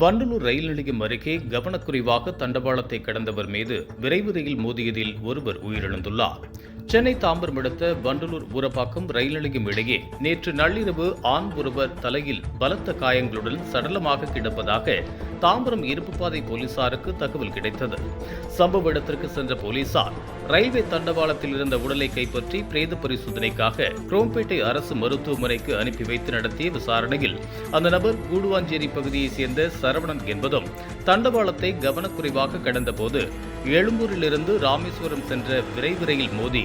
வண்டலூர் ரயில் நிலையம் அருகே கவனக்குறைவாக தண்டவாளத்தை கடந்தவர் மீது விரைவு ரயில் மோதியதில் ஒருவர் உயிரிழந்துள்ளார். சென்னை தாம்பரம் அடுத்த வண்டலூர் ஊரப்பாக்கம் ரயில் நிலையம் இடையே நேற்று நள்ளிரவு ஆண் ஒருவர் தலையில் பலத்த காயங்களுடன் சடலமாக கிடப்பதாக தாம்பரம் இருப்புப்பாதை போலீசாருக்கு தகவல் கிடைத்தது. சம்பவ இடத்திற்கு சென்ற போலீசார் ரயில்வே தண்டவாளத்தில் இருந்த உடலை கைப்பற்றி பிரேத பரிசோதனைக்காக குரோம்பேட்டை அரசு மருத்துவமனைக்கு அனுப்பி வைத்து நடத்திய விசாரணையில் அந்த நபர் கூடுவாஞ்சேரி பகுதியைச் சேர்ந்த சரவணன் என்பதும் தண்டவாளத்தை கவனக்குறைவாக கடந்தபோது எழும்பூரிலிருந்து ராமேஸ்வரம் சென்ற விரைவு ரயில் மோதி